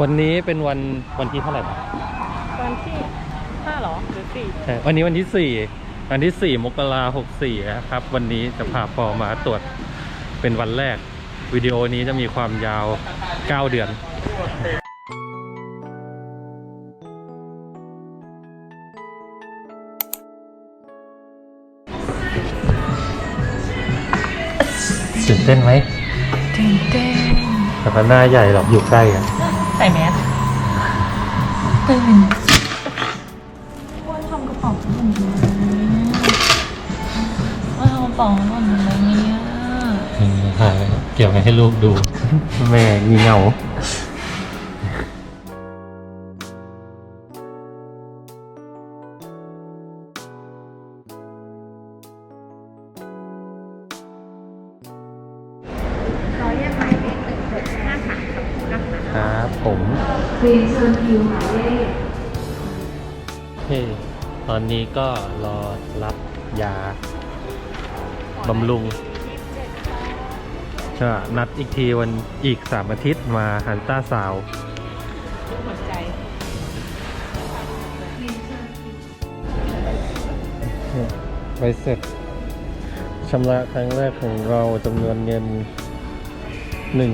วันนี้เป็นวันวันที่เท่าไหร่บ้างวันที่ห้าหรอหรือสี่ใช่วันนี้วันที่สี่วันที่สี่มกราหกสี่นะครับ วันนี้จะพาปอมาตรวจเป็นวันแรก วิดีโอนี้จะมีความยาว9เดือนตื่นเต้นไหมตื่นเต้นแต่ก็หน้าใหญ่หรอกอยู่ใกล้กัน ใส่แมสตื่นว่าทำกระเป๋าหล่นเลยว่าทำกระเป๋าหล่นเลยเนี่ยถ่ายเกี่ยวกันให้ลูกดู แม่งีเงา ผมเรียนเชิญคิวหมายเลขเฮ้ตอนนี้ก็รอรับยาบำรุงจะนัดอีกทีวันอีกสามอาทิตย์มาฮันต้าสาวหัวใจใบเสร็จชำระครั้งแรกของเราจำนวนเงิน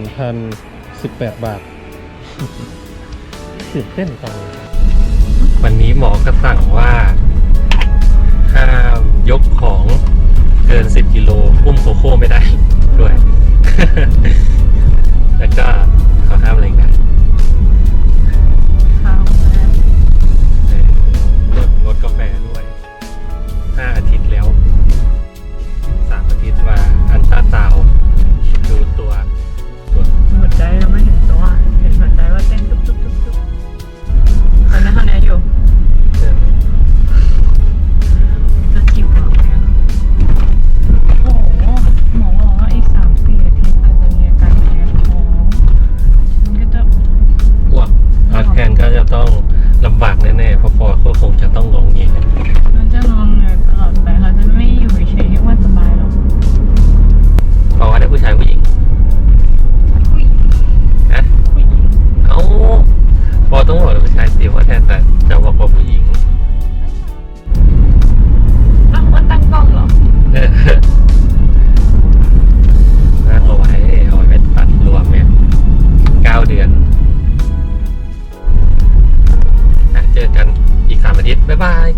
1,018 บาท ตื่นเต้นจังวันนี้หมอก็สั่งว่าห้ามยกของเกิน 10 กิโลอุ้มโคโค่ไม่ได้ ก็จะต้องลำบากแน่ๆเพราะฟอร์ดก็คงจะต้องงองเงี้ยมันจะงองเงยตลอดไปเขาจะไม่อยู่เฉยๆว่าสบายหรอกฟอว่าได้ผู้ชายผู้หญิงนะเอาฟอร์ต้องบอกผู้ชายสิว่าแทนแต่จะบอกว่าผู้หญิง วันนี้บ๊ายบาย